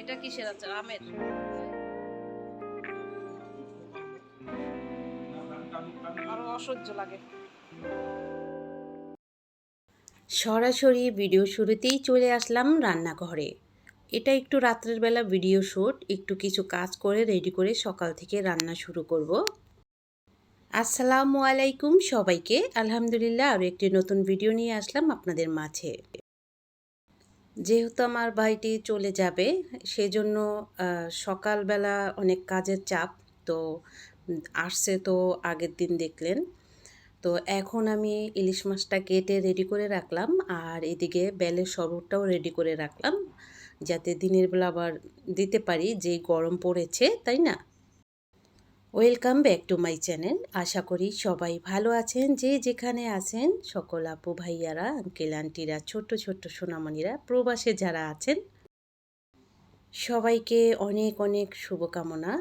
এটা কিসের আমের। আরও অসহ্য লাগে। সরাসরি ভিডিও শুরুতেই চলে আসলাম রান্নাঘরে। এটা একটু রাত্রের বেলা ভিডিও শ্যুট একটু কিছু কাজ করে রেডি করে সকাল থেকে রান্না শুরু করব। আসসালামু আলাইকুম সবাইকে। আলহামদুলিল্লাহ আরও একটি নতুন ভিডিও নিয়ে আসলাম আপনাদের মাঝে। যেহেতু আমার ভাইটি চলে যাবে, সেজন্য সকালবেলা অনেক কাজের চাপ, তো আসছে তো আগের দিন দেখলেন। তো এখন আমি ইলিশ মাছটা কেটে রেডি করে রাখলাম, আর এদিকে বেলের শরবতটাও রেডি করে রাখলাম, যাতে দিনের বেলা আবার দিতে পারি যে গরম পড়েছে, তাই না? Welcome back to my channel আশা করি সবাই ভালো আছেন। যে যেখানে আছেন, সকল আপু ভাইয়ারা আঙ্কেল আন্টিরা ছোট্ট ছোট্ট সোনামণিরা, প্রবাসে যারা আছেন, সবাইকে অনেক অনেক শুভকামনা।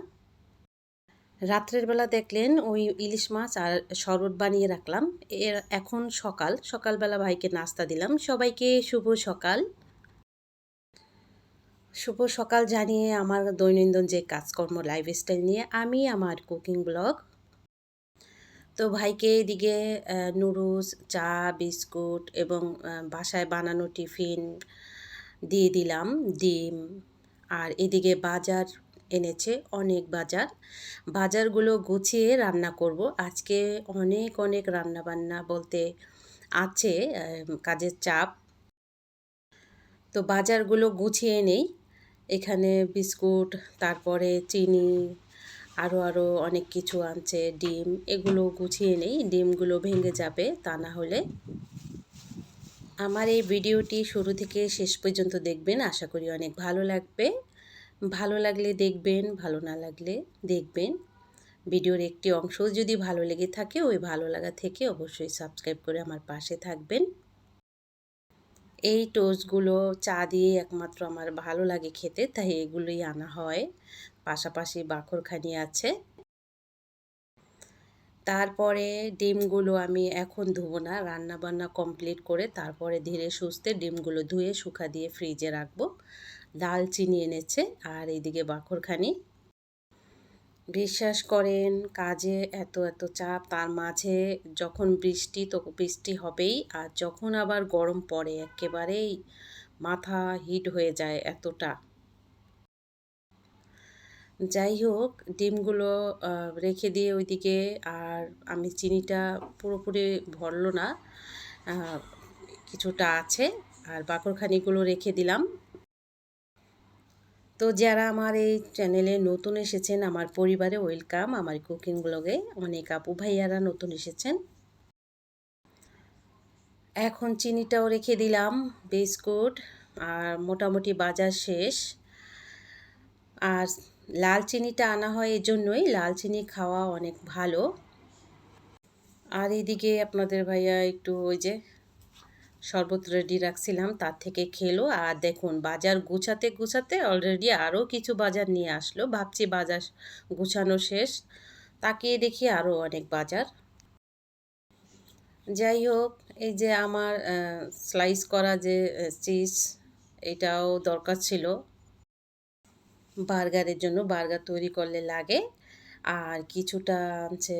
রাত্রের বেলা দেখলেন ওই ইলিশ মাছ আর শরবত বানিয়ে রাখলাম। এর এখন সকাল। সকালবেলা ভাইকে নাস্তা দিলাম। সবাইকে শুভ সকাল। শুভ সকাল জানিয়ে আমার দৈনন্দিন যে কাজকর্ম লাইফস্টাইল নিয়ে আমি আমার কুকিং ব্লগ তো ভাইকে এদিকে নুডলস চা, বিস্কুট এবং বাসায় বানানো টিফিন দিয়ে দিলাম, ডিম। আর এদিকে বাজার এনেছে, অনেক বাজার। বাজারগুলো গুছিয়ে রান্না করব। আজকে অনেক অনেক রান্না বান্না বলতে আছে কাজের চাপ। তো বাজারগুলো গুছিয়ে নেই। এখানে বিস্কুট, তারপরে চিনি আরও আরও অনেক কিছু আনছে, ডিম, এগুলো গুছিয়ে নেই, ডিমগুলো ভেঙে যাবে, তা না হলে। আমার এই ভিডিওটি শুরু থেকে শেষ পর্যন্ত দেখবেন, আশা করি অনেক ভালো লাগবে। ভালো লাগলে দেখবেন, ভালো না লাগলে দেখবেন। ভিডিওর একটি অংশ যদি ভালো লেগে থাকে, ওই ভালো লাগা থেকে অবশ্যই সাবস্ক্রাইব করে আমার পাশে থাকবেন। এই টোস্টগুলো চা দিয়ে একমাত্র আমার ভালো লাগে খেতে, তাই এগুলোই আনা হয়। পাশাপাশি বাখরখানি আছে। তারপরে ডিমগুলো আমি এখন ধুবো না রান্না বান্না কমপ্লিট করে তারপরে ধীরে সুস্থে ডিমগুলো ধুয়ে শুকা দিয়ে ফ্রিজে রাখব। দালচিনি এনেছে, আর এইদিকে বাখরখানি। বিশ্বাস করেন কাজে এত এত চাপ, তার মাঝে যখন বৃষ্টি তো বৃষ্টি হবেই, আর যখন আবার গরম পড়ে, একেবারেই মাথা হিট হয়ে যায় এতটা। যাই হোক, ডিমগুলো রেখে দিয়ে ওইদিকে, আর আমি চিনিটা পুরোপুরি ভরলো না। কিছুটা আছে, আর বাকরখানিগুলো রেখে দিলাম। তো যারা আমার এই চ্যানেলে নতুন এসেছেন, আমার পরিবারে ওয়েলকাম আমার কুকিং ব্লগে অনেক আপু ভাইয়ারা নতুন এসেছেন। এখন চিনিটাও রেখে দিলাম বিস্কুট আর মোটামুটি বাজার শেষ। আর লাল চিনিটা আনা হয় এজন্যই, লাল চিনি খাওয়া অনেক ভালো। আর এদিকে আপনাদের ভাইয়া একটু ওই যে শরবত রেডি রাখছিলাম, তার থেকে খেলো। আর দেখুন, বাজার গুছাতে গুছাতে অলরেডি আরও কিছু বাজার নিয়ে আসলো। ভাবছি বাজার গুছানো শেষ। তাকিয়ে দেখি আরও অনেক বাজার। যাই হোক, এই যে আমার স্লাইস করা যে চিজ এটাও দরকার ছিল। বার্গারের জন্য বার্গার তৈরি করলে লাগে। আর কিছুটা আনছে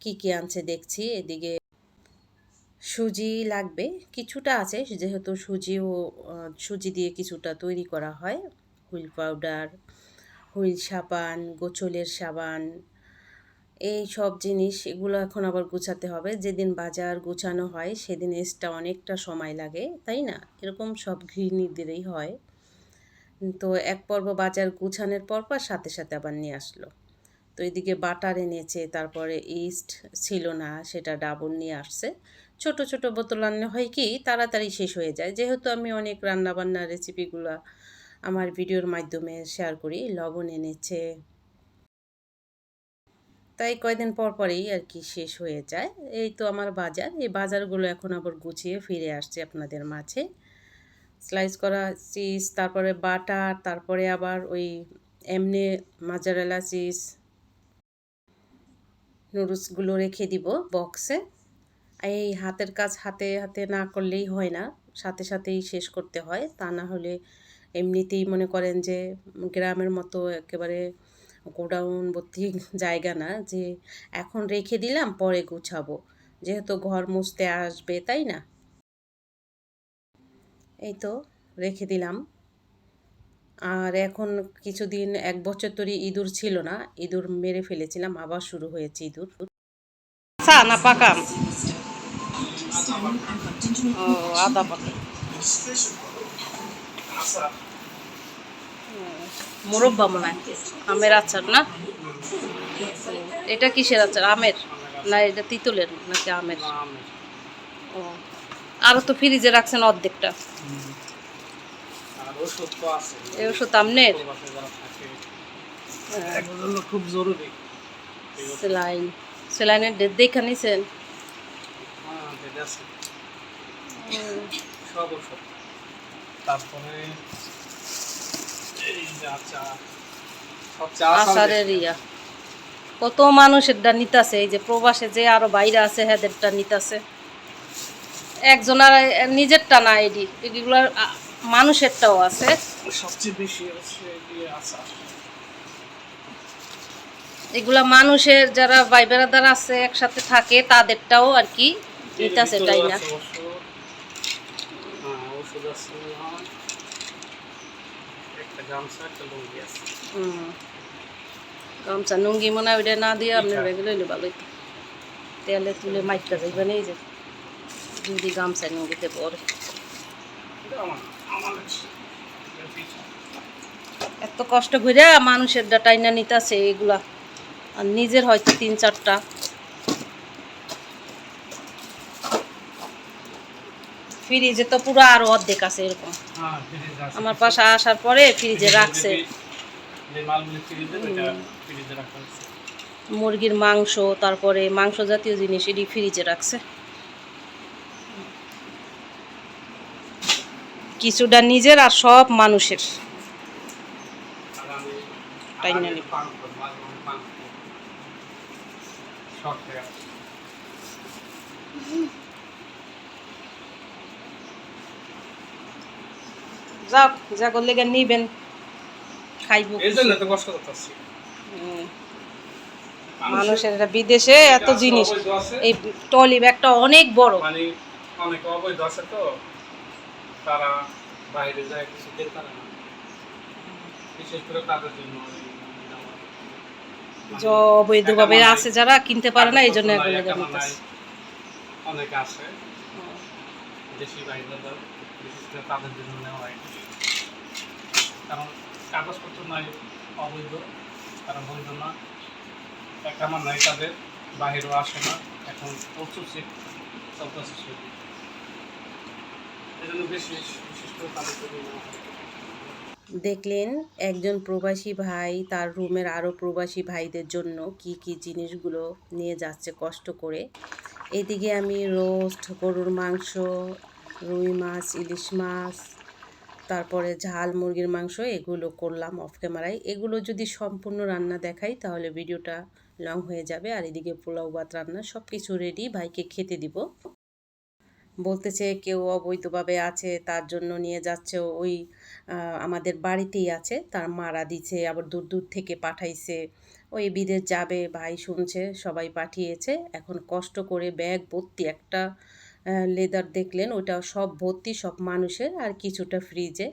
কি কি আনছে দেখছি। এদিকে সুজি লাগবে, কিছুটা আছে যেহেতু সুজিও সুজি দিয়ে কিছুটা তৈরি করা হয়। হুইল পাউডার, হুইল সাবান, গোছলের সাবান, এই সব জিনিস এগুলো এখন আবার গুছাতে হবে। যেদিন বাজার গুছানো হয় সেদিন এসটা অনেকটা সময় লাগে, তাই না? এরকম সব গৃহিণীদেরই হয়। তো এক পর্ব বাজার গুছানোর পর পর সাথে সাথে আবার নিয়ে আসলো। তো এদিকে বাটার এনেছে, তারপরে ইস্ট ছিল না, সেটা ডাবল নিয়ে আসছে। ছোট ছোট বোতল আনলে হয় কি তাড়াতাড়ি শেষ হয়ে যায়। যেহেতু আমি অনেক রান্নাবান্নার রেসিপিগুলো আমার ভিডিওর মাধ্যমে শেয়ার করি, লবণ এনেছে। তাই কয়দিন পর পরেই আর কি শেষ হয়ে যায়। এই তো আমার বাজার। এই বাজারগুলো এখন আবার গুছিয়ে ফিরে আসছে আপনাদের মাঝে। স্লাইস করা চিজ তারপরে বাটার তারপরে আবার ওই এমনি মাজারেলা চিজ নুডলসগুলো রেখে দিব বক্সে এই হাতের কাজ হাতে হাতে না করলেই হয় না। সাথে, সাথেই শেষ করতে হয়। তা না হলে এমনিতেই মনে করেন যে, গ্রামের মতো একেবারে গোডাউন ভর্তি জায়গা না যে, এখন রেখে দিলাম, পরে গুছাবো। যেহেতু ঘর মুছতে আসবে, তাই না? এই তো, রেখে দিলাম। আর এখন কিছুদিন, এক বছর ধরে ইঁদুর ছিল না। ইঁদুর মেরে ফেলেছিলাম, আবার শুরু হয়েছে ইঁদুর। না পাকাম ও আদা পাকা মোরব্বা মনে হয়। আমের আচার না? এটা কিসের আচার? আমের? না এটা তিতুলের নাকি আমের? ও আরও তো ফ্রিজে রাখছেন অর্ধেকটা। এই ওষুধ আমনের? খুব জরুরি। সেলাইন। সেলাইনের ডেট দেখা নিছেন? হ্যাঁ সব ওষুধ তারপরে এই যে আচার। সব ইয়া। কত মানুষেরটা নিতাছে এই যে প্রবাসে যে আরও বাইরে আছে হেদেরটা নিতাছে। একজন আর নিজেরটা না এডি এগুলার আ- মানুষেরটাও আছে। সবচেয়ে বেশি আচার। এগুলা মানুষের যারা ভাই বেড়াদার আছে একসাথে থাকে তাদেরটাও আর কি নিতাছে তাই না? হ্যাঁ ওষুধ একটা গামছা একটা লুঙ্গি আছে গামছা নুঙ্গি মনে হয় ওইটা না দিয়ে আপনার ব্যাগে লইলে ভালো হইতো। তেলে তুলে মাইকটা যাইবেন এই যে। যদি গামছা নুঙ্গিতে পরে। এত কষ্ট করে মানুষের ডাটাইনা নিতেছে এগুলা। আর নিজের হয়তো তিন চারটা। ফ্রিজে তো পুরো আরও অর্ধেক আছে এরকম। হ্যাঁ আমার পাশে আসার পরে ফ্রিজে রাখছে। মুরগির মাংস তারপরে মাংস জাতীয় জিনিস এটি ফ্রিজে রাখছে। কিছুটা নিজের আর সব মানুষের। শখ যাও যা করলে গা নিবেন। খাইব। মানুষের এটা বিদেশে এত জিনিস। এই টলি ব্যাগটা অনেক বড়। মানে অনেক অবৈধ আছে তো। তারা বাইরে যায় কিছু খেতে না। বিশেষ করে তাদের জন্য অবৈধভাবে আছে যারা কিনতে পারে না এই জন্য অনেক আছে। দেশি বাইরে বিশেষ করে তাদের জন্য নেওয়া হয়। কারণ কাগজপত্র নাই, অবৈধ তারা বৈধ না। এক আমার নাই তাদের, বাহিরও আসে না। এখন প্রচুর চেক চলতেছে সেটি জন্য বেশি বিশেষ করে তাদের। দেখলেন একজন প্রবাসী ভাই, তার রুমের আরও প্রবাসী ভাইদের জন্য কি কি জিনিসগুলো নিয়ে যাচ্ছে কষ্ট করে। এদিকে আমি রোস্ট গরুর মাংস, রুই মাছ, ইলিশ মাছ তারপরে ঝাল মুরগির মাংস এগুলো করলাম অফ ক্যামেরায় এগুলো যদি সম্পূর্ণ রান্না দেখাই তাহলে ভিডিওটা লং হয়ে যাবে। আর এদিকে পোলাও ভাত রান্না সব কিছু রেডি ভাইকে খেতে দিব। বলতেছে কেউ অবৈধভাবে আছে, তার জন্য নিয়ে যাচ্ছে ওই আমাদের বাড়িতেই আছে, তার মারা দিছে, আবার দূর দূর থেকে পাঠাইছে। ওই বিদেশ যাবে, ভাই শুনছে, সবাই পাঠিয়েছে। এখন কষ্ট করে ব্যাগ ভর্তি একটা লেদার দেখলেন, ওটা সব ভর্তি, সব মানুষের আর কিছুটা ফ্রিজে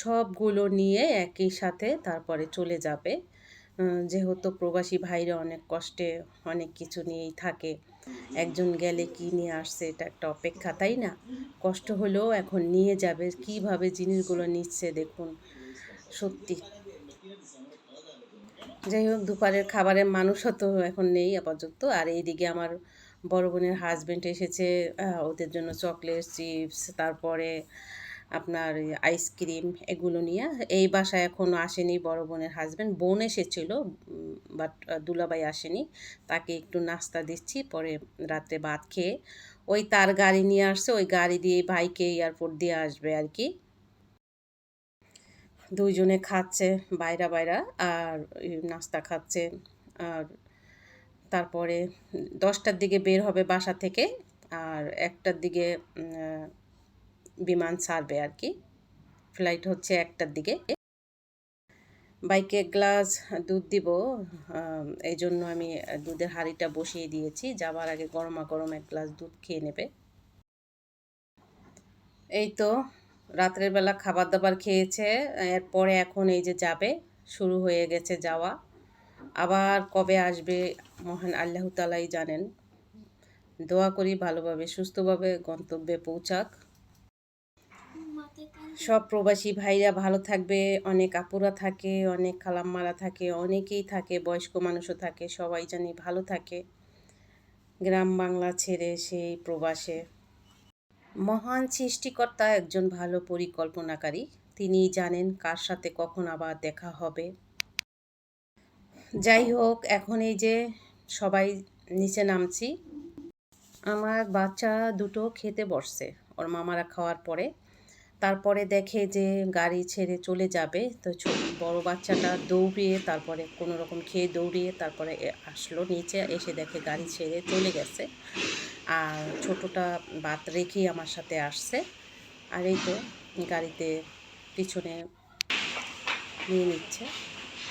সবগুলো নিয়ে একই সাথে তারপরে চলে যাবে। যেহেতু প্রবাসী ভাইরা অনেক কষ্টে অনেক কিছু নিয়েই থাকে। একজন গেলে কি নিয়ে আসছে, এটা একটা অপেক্ষা, তাই না? কষ্ট হলেও এখন নিয়ে যাবে, কীভাবে জিনিসগুলো নিচ্ছে দেখুন। সত্যি। যাই হোক, দুপুরের খাবারের মানুষও তো এখন নেই আপাতত। আর এইদিকে আমার বড় বোনের হাজবেন্ড এসেছে ওদের জন্য চকলেট চিপস তারপরে আপনার আইসক্রিম এগুলো নিয়ে, এই বাসায় এখনও আসেনি বড় বোনের হাজব্যান্ড বোন এসেছিল বাট দুলাভাই আসেনি। তাকে একটু নাস্তা দিচ্ছি, পরে রাত্রে ভাত খেয়ে ওই তার গাড়ি নিয়ে আসছে, ওই গাড়ি দিয়ে ভাইকে এয়ারপোর্ট দিয়ে আসবে আর কি। দুইজনে খাচ্ছে, বাইরা বাইরা, আর নাস্তা খাচ্ছে, আর তারপরে দশটার দিকে বের হবে বাসা থেকে আর একটার দিকে বিমান ছাড়বে আর কি। ফ্লাইট হচ্ছে একটার দিকে। বাইকে গ্লাস দুধ দিব এই জন্য আমি দুধের হাঁড়িটা বসিয়ে দিয়েছি। যাবার আগে গরমা গরম এক গ্লাস দুধ খেয়ে নেবে। এই তো রাত্রের বেলা খাবার দাবার খেয়েছে। এরপরে এখন এই যে যাবে, শুরু হয়ে গেছে যাওয়া। আবার কবে আসবে, মহান আল্লাহ তালাই জানেন। দোয়া করি ভালোভাবে, সুস্থভাবে গন্তব্যে পৌঁছাক। সব প্রবাসী ভাইরা ভালো থাকবে, অনেক আপুরা থাকে, অনেক খালাম্মারা থাকে, অনেকেই থাকে, বয়স্ক মানুষও থাকে, সবাই জানি ভালো থাকে। গ্রাম বাংলা ছেড়ে সেই প্রবাসে। মহান সৃষ্টিকর্তা একজন ভালো পরিকল্পনাকারী, তিনি জানেন কার সাথে কখন আবার দেখা হবে। যাই হোক, এখন এই যে সবাই নিচে নামছি। আমার বাচ্চা দুটো খেতে বসছে, ওর মামারা খাওয়ার পরে। তারপরে দেখে যে গাড়ি ছেড়ে চলে যাবে, তো বড় বাচ্চাটা দৌড়িয়ে তারপরে কোনো রকম খেয়ে দৌড়িয়ে তারপরে আসলো নিচে, এসে দেখে গাড়ি ছেড়ে চলে গেছে। আর ছোটোটা বাত রেখেই আমার সাথে আসছে। আর এই তো গাড়িতে পিছনে নিয়ে নিচ্ছে।